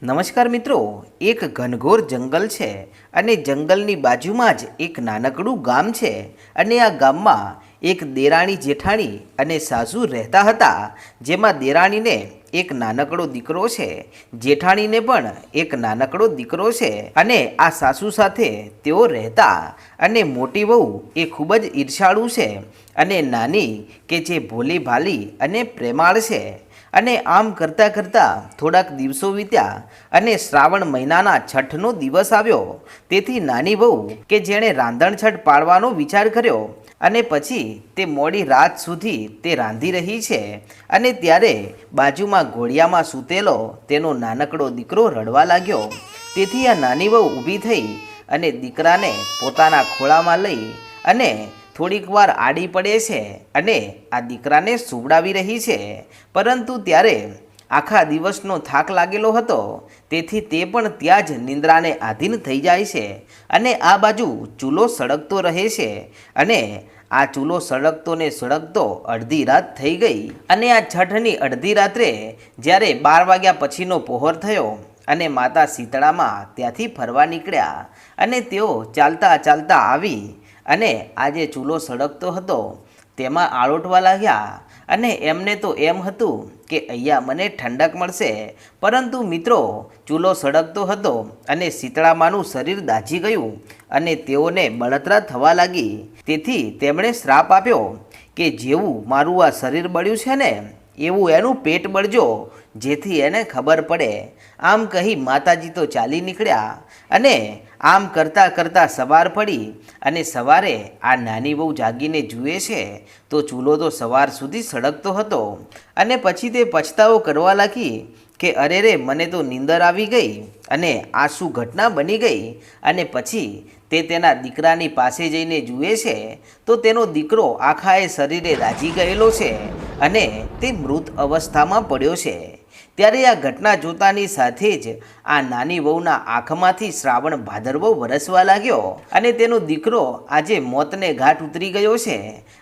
નમસ્કાર મિત્રો, એક ઘનઘોર જંગલ છે અને જંગલની બાજુમાં જ એક નાનકડું ગામ છે અને આ ગામમાં એક દેરાણી જેઠાણી અને સાસુ રહેતા હતા, જેમાં દેરાણીને એક નાનકડો દીકરો છે, જેઠાણીને પણ એક નાનકડો દીકરો છે અને આ સાસુ સાથે તેઓ રહેતા અને મોટી વહુ એ ખૂબ જ ઈર્ષાળુ છે અને નાની કે જે ભોલી ભાલી અને પ્રેમાળ છે. અને આમ કરતાં કરતાં થોડાક દિવસો વીત્યા અને શ્રાવણ મહિનાના છઠનો દિવસ આવ્યો. તેથી નાની બહુ કે જેણે રાંધણ છઠ પાડવાનો વિચાર કર્યો અને પછી તે મોડી રાત સુધી તે રાંધી રહી છે અને ત્યારે બાજુમાં ઘોડિયામાં સૂતેલો તેનો નાનકડો દીકરો રડવા લાગ્યો. તેથી આ નાની બહુ ઊભી થઈ અને દીકરાને પોતાના ખોળામાં લઈ અને થોડીક વાર આડી પડે છે અને આ દીકરાને સુવડાવી રહી છે. પરંતુ ત્યારે આખા દિવસનો થાક લાગેલો હતો. તેથી તે પણ ત્યાં જ નિંદ્રાને આધીન થઈ જાય છે અને આ બાજુ ચૂલો સળગતો રહે છે અને આ ચૂલો સળગતો ને સળગતો અડધી રાત થઈ ગઈ અને આ છઠની અડધી રાત્રે જ્યારે બાર વાગ્યા પછીનો પહોર થયો અને માતા શીતળામાં ત્યાંથી ફરવા નીકળ્યા અને તેઓ ચાલતા ચાલતા આવી અને આ જે ચૂલો સળગતો હતો, તેમાં આળોટવા લાગ્યા. અને એમને તો એમ હતું કે અહીંયા મને ઠંડક મળશે. પરંતુ મિત્રો, ચૂલો સળગતો હતો અને શીતળામાનું શરીર દાઝી ગયું અને તેઓને બળતરા થવા લાગી. તેથી તેમણે શ્રાપ આપ્યો કે જેવું મારું આ શરીર બળ્યું છે ને? એવું એનું પેટ બળજો જેથી એને ખબર પડે. આમ કહી માતાજી તો ચાલી નીકળ્યા અને આમ કરતાં કરતાં સવાર પડી અને સવારે આ નાની બહુ જાગીને જુએ છે, તો ચૂલો તો સવાર સુધી સળગતો હતો અને પછી તે પછતાવો કરવા લાગી કે અરે રે મને તો નીંદર આવી ગઈ અને આ શું ઘટના બની ગઈ અને પછી તે તેના દીકરાની પાસે જઈને જુએ છે, તો તેનો દીકરો આખાએ શરીરે રાજી ગયેલો છે અને તે મૃત અવસ્થામાં પડ્યો છે. ત્યારે આ ઘટના જોતાની સાથે જ આ નાની વહુના આંખમાંથી શ્રાવણ ભાદરવો વરસવા લાગ્યો અને તેનો દીકરો આજે મોતને ઘાટ ઉતરી ગયો છે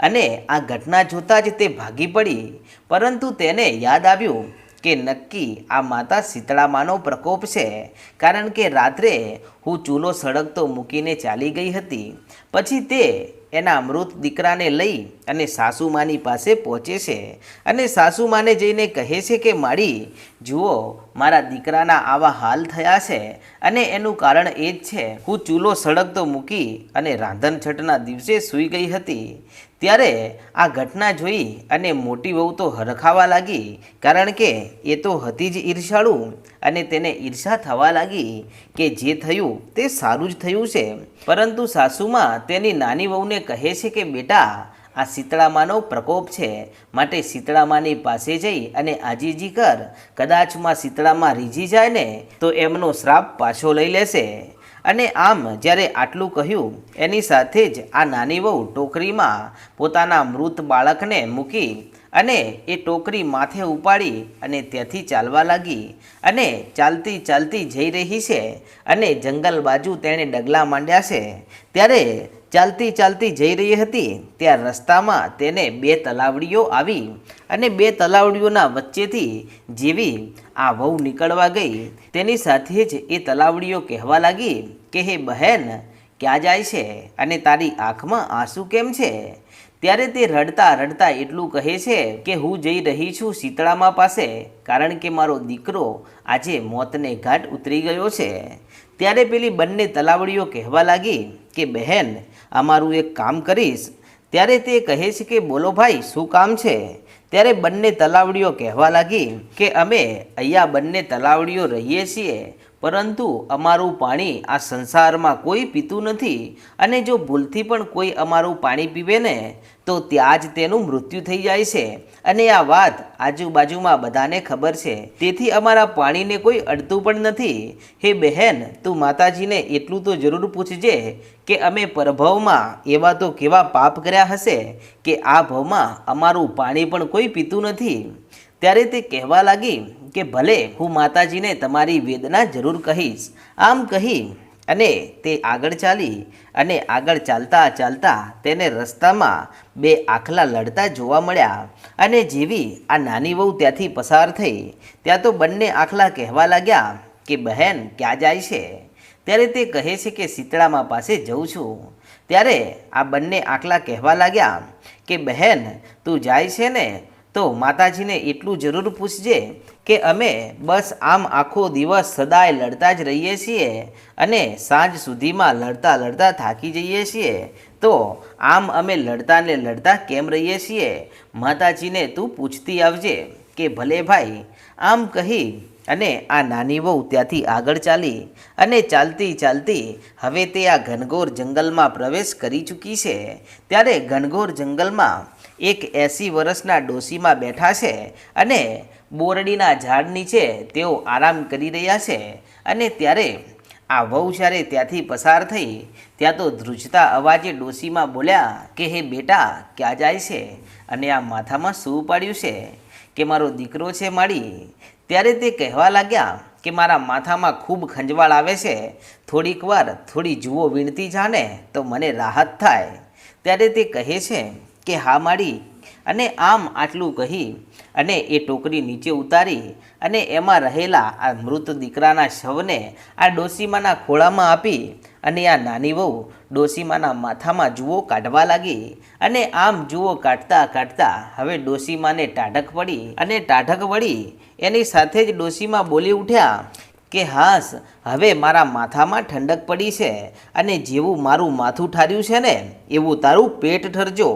અને આ ઘટના જોતાં જ તે ભાગી પડી. પરંતુ તેને યાદ આવ્યું કે નક્કી આ માતા શીતળામાનો પ્રકોપ છે. કારણ કે રાત્રે હું ચૂલો સળગતો મૂકીને ચાલી ગઈ હતી. પછી તે એના મૃત દીકરાને લઈ અને સાસુમાની પાસે પહોંચે છે. અને સાસુમાને જઈને કહે છે કે, માડી, જુઓ, મારા દીકરાના આવા હાલ થયા છે અને એનું કારણ એ જ છે. હું ચૂલો સળગતો મૂકી અને રાંધણછઠના દિવસે સૂઈ ગઈ હતી. ત્યારે આ ઘટના જોઈ અને મોટી વહુ તો હરખાવા લાગી, કારણ કે એ તો હતી જ ઈર્ષાળુ અને તેને ઈર્ષા થવા લાગી કે જે થયું તે સારું જ થયું છે. પરંતુ સાસુમાં તેની નાની વહુને કહે છે કે, બેટા, આ શીતળામાનો પ્રકોપ છે. માટે શીતળામાની પાસે જઈ અને આજીજી કર. કદાચમાં શીતળામાં રીઝી જાય ને, તો એમનો શ્રાપ પાછો લઈ લેશે. અને આમ જ્યારે આટલું કહ્યું, એની સાથે જ આ નાની વહુ ટોકરીમાં પોતાના મૃત બાળકને મૂકી અને એ ટોકરી માથે ઉપાડી અને ત્યાંથી ચાલવા લાગી અને ચાલતી ચાલતી જઈ રહી છે અને જંગલ બાજુ તેણે ડગલા માંડ્યા છે. ત્યારે ચાલતી ચાલતી જઈ રહી હતી. ત્યાં રસ્તામાં તેને બે તલાવડીઓ આવી અને બે તલાવડીઓના વચ્ચેથી જેવી આ વહુ નીકળવા ગઈ. તેની સાથે જ એ તલાવડીઓ કહેવા લાગી કે, હે બહેન, ક્યાં જાય છે? અને તારી આંખમાં આંસુ કેમ છે? ત્યારે તે રડતા રડતા એટલું કહે છે કે, હું જઈ રહી છું શીતળામા પાસે, કારણ કે મારો દીકરો આજે મોતને ઘાટ ઉતરી ગયો છે. ત્યારે પેલી બંને તલાવડીઓ કહેવા લાગી કે, બહેન અમારું એક કામ કરીશ. ત્યારે તે કહે છે કે, બોલો ભાઈ, શું કામ છે? ત્યારે બંને તલાવડીઓ કહેવા લાગી કે, અમે અહીંયા બંને તલાવડીઓ રહીએ છીએ. પરંતુ અમારું પાણી આ સંસારમાં કોઈ પીતું નથી અને જો ભૂલથી પણ કોઈ અમારું પાણી પીવે ને, તો ત્યાં જ તેનું મૃત્યુ થઈ જાય છે. અને આ વાત આજુબાજુમાં બધાને ખબર છે. તેથી અમારા પાણીને કોઈ અડતું પણ નથી. હે બહેન, તું માતાજીને એટલું તો જરૂર પૂછજે કે અમે પરભવમાં એવા તો કેવા પાપ કર્યા હશે કે આ ભવમાં અમારું પાણી પણ કોઈ પીતું નથી. ત્યારે તે કહેવા લાગી કે ભલે હું માતાજીને તમારી વેદના જરૂર કહીશ, આમ કહી અને તે આગળ ચાલી અને આગળ ચાલતા ચાલતા તેને રસ્તામાં બે આખલા લડતા જોવા મળ્યા અને જેવી આ નાની વહુ ત્યાંથી પસાર થઈ, ત્યાં તો બંને આખલા કહેવા લાગ્યા કે, બહેન, ક્યાં જાય છે? ત્યારે તે કહે છે કે, શીતળામાં પાસે જઉં છું. ત્યારે આ બંને આખલા કહેવા લાગ્યા કે, બહેન, તું જાય છે ને તો માતાજીને એટલું જરૂર પૂછજે કે અમે બસ આમ આખો દિવસ સદાય લડતા જ રહીએ છીએ અને સાંજ સુધીમાં લડતા લડતા થાકી જઈએ છીએ. તો આમ અમે લડતા ને લડતા કેમ રહીએ છીએ? માતાજીને તું પૂછતી આવજે કે ભલે ભાઈ, આમ કહી અને આ નાની વહુ ત્યાંથી આગળ ચાલી અને ચાલતી ચાલતી હવે તે આ ઘનઘોર જંગલમાં પ્રવેશ કરી ચૂકી છે. ત્યારે ઘનઘોર જંગલમાં એક એંસી વર્ષના ડોશીમાં બેઠા છે અને બોરડીના ઝાડ નીચે તેઓ આરામ કરી રહ્યા છે અને ત્યારે આ વહુ જ્યારે ત્યાંથી પસાર થઈ, ત્યાં તો ધ્રુજતા અવાજે ડોશીમાં બોલ્યા, કે હે બેટા, ક્યાં જાય છે? અને આ માથામાં શું પાડ્યું છે? કે મારો દીકરો છે મારી? ત્યારે તે કહેવા લાગ્યા કે મારા માથામાં ખૂબ ખંજવાળ આવે છે. થોડીક વાર થોડી જુઓ વીણતી જાને તો મને રાહત થાય. ત્યારે તે કહે છે કે હા માડી અને આમ આટલું કહી અને એ ટોકરી નીચે ઉતારી અને એમાં રહેલા આ મૃત દીકરાના શવને આ ડોસીમાના ખોળામાં આપી અને આ નાની વહુ ડોસીમાના માથામાં જુઓ કાઢવા લાગી અને આમ જુઓ કાઢતા કાઢતા હવે ડોસીમાને ટાઢક પડી અને ટાઢક વળી એની સાથે જ ડોસીમાં બોલી ઉઠ્યા કે હાસ, હવે મારા માથામાં ઠંડક પડી છે અને જેવું મારું માથું ઠાર્યું છે ને, એવું તારું પેટ ઠરજો.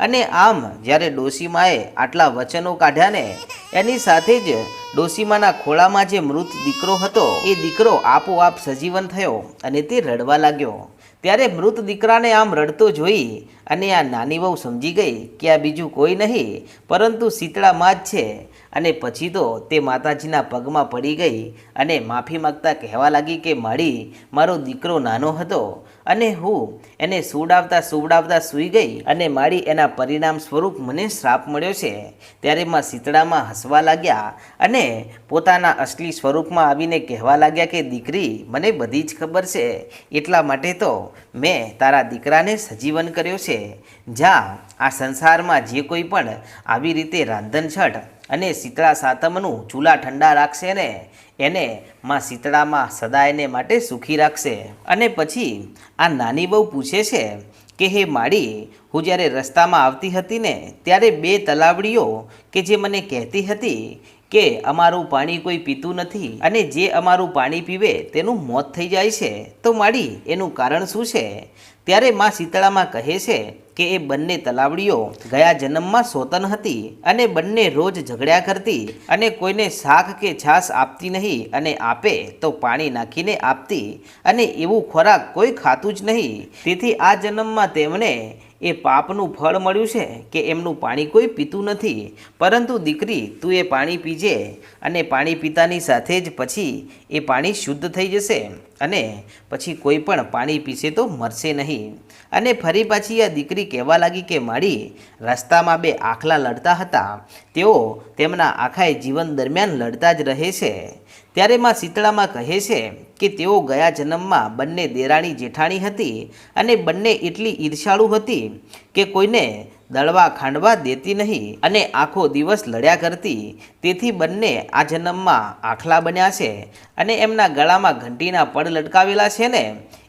અને આમ જ્યારે ડોસીમાએ આટલા વચનો કાઢ્યા ને, એની સાથે જ ડોસીમાના ખોળામાં જે મૃત દીકરો હતો, એ દીકરો આપોઆપ સજીવન થયો અને તે રડવા લાગ્યો. ત્યારે મૃત દીકરાને આમ રડતો જોઈ અને આ નાની વહુ સમજી ગઈ કે આ બીજું કોઈ નહીં, પરંતુ શીતળામાં જ છે. અને પછી તો તે માતાજીના પગમાં પડી ગઈ અને માફી માગતા કહેવા લાગી કે માળી મારો દીકરો નાનો હતો. અને હું એને સુવડાવતા સુવડાવતા સૂઈ ગઈ અને મારી એના પરિણામ સ્વરૂપ મને શ્રાપ મળ્યો છે. ત્યારે માં શીતળામાં હસવા લાગ્યા અને પોતાના અસલી સ્વરૂપમાં આવીને કહેવા લાગ્યા કે, દીકરી, મને બધી જ ખબર છે. એટલા માટે તો મેં તારા દીકરાને સજીવન કર્યો છે. જા, આ સંસારમાં જે કોઈ પણ આવી રીતે રાંધણ છઠ અને શીતળા સાતમનું ચૂલા ઠંડા રાખશે ને, એને માં શીતળામાં સદાયને માટે સુખી રાખશે. અને પછી આ નાની બહુ પૂછે છે કે, હે માળી, હું જ્યારે રસ્તામાં આવતી હતી ને, ત્યારે બે તલાવડીઓ કે જે મને કહેતી હતી કે અમારું પાણી કોઈ પીતું નથી અને જે અમારું પાણી પીવે તેનું મોત થઈ જાય છે, તો માળી, એનું કારણ શું છે? ત્યારે માં શીતળામાં કહે છે કે એ બંને તલાવડીઓ ગયા જન્મમાં સોતન હતી અને બંને રોજ ઝઘડ્યા કરતી અને કોઈને શાક કે છાશ આપતી નહીં અને આપે તો પાણી નાખીને આપતી અને એવું ખોરાક કોઈ ખાતું જ નહીં. તેથી આ જન્મમાં તેમને એ પાપનું ફળ મળ્યું છે કે એમનું પાણી કોઈ પીતું નથી. પરંતુ દીકરી, તું એ પાણી પીજે અને પાણી પીતાની સાથે જ પછી એ પાણી શુદ્ધ થઈ જશે. અને પછી કોઈ પણ પાણી પીશે તો મરશે નહીં. અને ફરી પાછી આ દીકરી કહેવા લાગી કે મારી રસ્તામાં બે આખલા લડતા હતા. તેઓ તેમના આખાય જીવન દરમિયાન લડતા જ રહે છે. ત્યારે માં શીતળામાં કહે છે કે, તેઓ ગયા જન્મમાં બંને દેરાણી જેઠાણી હતી અને બંને એટલી ઈર્ષાળુ હતી કે કોઈને દળવા ખાંડવા દેતી નહીં અને આખો દિવસ લડ્યા કરતી, તેથી બંને આ જન્મમાં આખલા બન્યા છે અને એમના ગળામાં ઘંટીના પડ લટકાવેલા છે ને,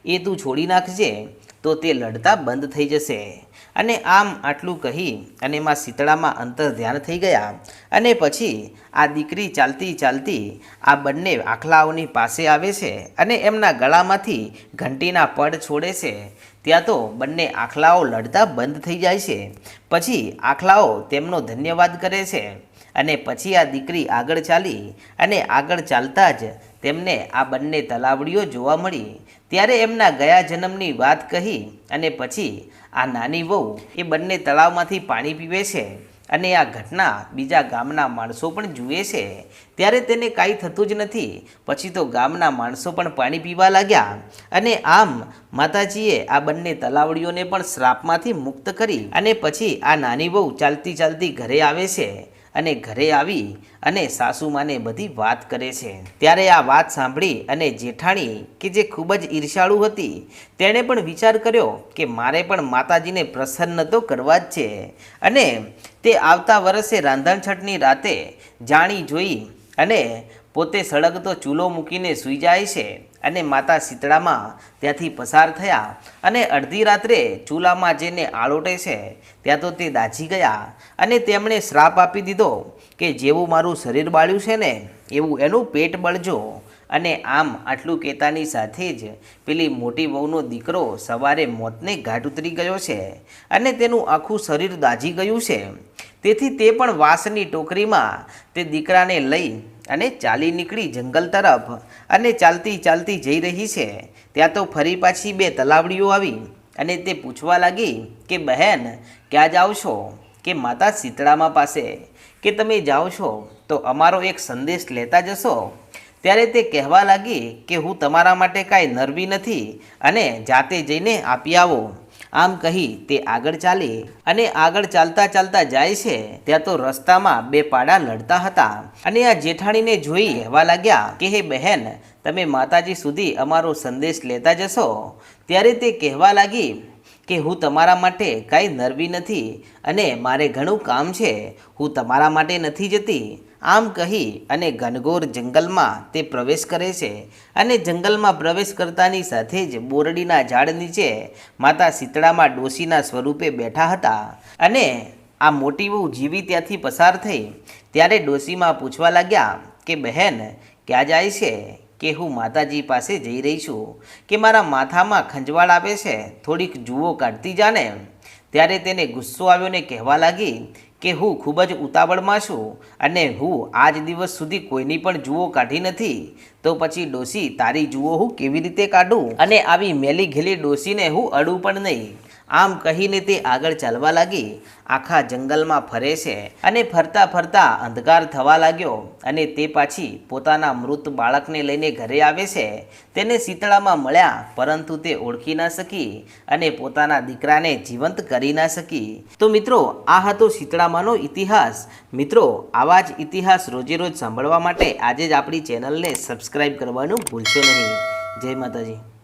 એ તું છોડી નાખજે, તો તે લડતા બંધ થઈ જશે. અને આમ આટલું કહી અને એમાં શીતળામાં અંતર ધ્યાન થઈ ગયા અને પછી આ દીકરી ચાલતી ચાલતી આ બંને આખલાઓની પાસે આવે છે અને એમના ગળામાંથી ઘંટીના પડ છોડે છે. ત્યાં તો બંને આખલાઓ લડતા બંધ થઈ જાય છે. પછી આખલાઓ તેમનો ધન્યવાદ કરે છે અને પછી આ દીકરી આગળ ચાલી અને આગળ ચાલતા જ તેમને આ બંને તલાવડીઓ જોવા મળી. ત્યારે એમના ગયા જન્મની વાત કહી અને પછી આ નાની વહુ એ બંને તળાવમાંથી પાણી પીવે છે. અને આ ઘટના બીજા ગામના માણસો પણ જુએ છે. ત્યારે તેને કાંઈ થતું જ નથી. પછી તો ગામના માણસો પણ પાણી પીવા લાગ્યા અને આમ માતાજીએ આ બંને તલાવડીઓને પણ શ્રાપમાંથી મુક્ત કરી અને પછી આ નાની બહુ ચાલતી ચાલતી ઘરે આવે છે. અને ઘરે આવી અને સાસુમાને બધી વાત કરે છે. ત્યારે આ વાત સાંભળી અને જેઠાણી, કે જે ખૂબ જ ઈર્ષાળુ હતી, તેણે પણ વિચાર કર્યો કે મારે પણ માતાજીને પ્રસન્ન તો કરવા જ છે અને તે આવતા વર્ષે રાંધણછટની રાતે જાણી જોઈ અને પોતે સળગતો ચૂલો મૂકીને સૂઈ જાય છે અને માતા શીતળામાં ત્યાંથી પસાર થયા અને અડધી રાત્રે ચૂલામાં જેને આળોટે છે. ત્યાં તો તે દાઝી ગયા અને તેમણે શ્રાપ આપી દીધો કે જેવું મારું શરીર બાળ્યું છે ને, એવું એનું પેટ બળજો. અને આમ આટલું કહેતાની સાથે જ પેલી મોટી વહુનો દીકરો સવારે મોતને ઘાટ ઉતરી ગયો છે અને તેનું આખું શરીર દાઝી ગયું છે. તેથી તે પણ વાંસની ટોકરીમાં તે દીકરાને લઈ અને ચાલી નીકળી જંગલ તરફ અને ચાલતી ચાલતી જઈ રહી છે. ત્યાં તો ફરી પાછી બે તલાવડીઓ આવી અને તે પૂછવા લાગી કે, બહેન, ક્યાં જાઓ છો? કે માતા શીતળામાં પાસે? કે તમે જાઓ છો? તો અમારો એક સંદેશ લેતા જશો. ત્યારે તે કહેવા લાગી કે, હું તમારા માટે કાંઈ નરવી નથી અને જાતે જઈને આપી આવો. આમ કહી તે આગળ ચાલી અને આગળ ચાલતા ચાલતા જાય છે. ત્યાં તો રસ્તામાં બે પાડા લડતા હતા અને આ જેઠાણીને જોઈ કહેવા લાગ્યા કે, હે બહેન, તમે માતાજી સુધી અમારો સંદેશ લેતા જશો. ત્યારે તે કહેવા લાગી કે હું તમારા માટે કાંઈ નરવી નથી અને મારે ઘણું કામ છે, હું તમારા માટે નથી જતી. આમ કહી અને ઘનઘોર જંગલમાં તે પ્રવેશ કરે છે અને જંગલમાં પ્રવેશ કરતાની સાથે જ બોરડીના ઝાડ નીચે માતા શીતળામાં ડોશીના સ્વરૂપે બેઠા હતા અને આ મોટી બહુ જીવી ત્યાંથી પસાર થઈ. ત્યારે ડોશીમાં પૂછવા લાગ્યા કે, બહેન, ક્યાં જાય છે? કે હું માતાજી પાસે જઈ રહી છું, કે મારા માથામાં ખંજવાળ આવે છે, થોડીક જુઓ કાઢતી જાને. ત્યારે તેને ગુસ્સો આવ્યો ને કહેવા લાગી કે હું ખૂબ જ ઉતાવળમાં છું અને હું આજ દિવસ સુધી કોઈની પણ જુઓ કાઢી નથી. તો પછી ડોસી તારી જુઓ હું કેવી રીતે કાઢું? અને આવી મેલી ઘેલી ડોસીને હું અડું પણ નહીં. આમ કહીને તે આગળ ચાલવા લાગી. આખા જંગલમાં ફરે છે અને ફરતા ફરતા અંધકાર થવા લાગ્યો અને તે પાછી પોતાના મૃત બાળકને લઈને ઘરે આવે છે. તેને શીતળામાં મળ્યા, પરંતુ તે ઓળખી ના શકી અને પોતાના દીકરાને જીવંત કરી ના શકી. તો મિત્રો, આ હતો શીતળામાંનો ઇતિહાસ. મિત્રો, આવા જ ઇતિહાસ રોજે રોજ સાંભળવા માટે આજે જ આપણી ચેનલને સબસ્ક્રાઈબ કરવાનું ભૂલશો નહીં. જય માતાજી.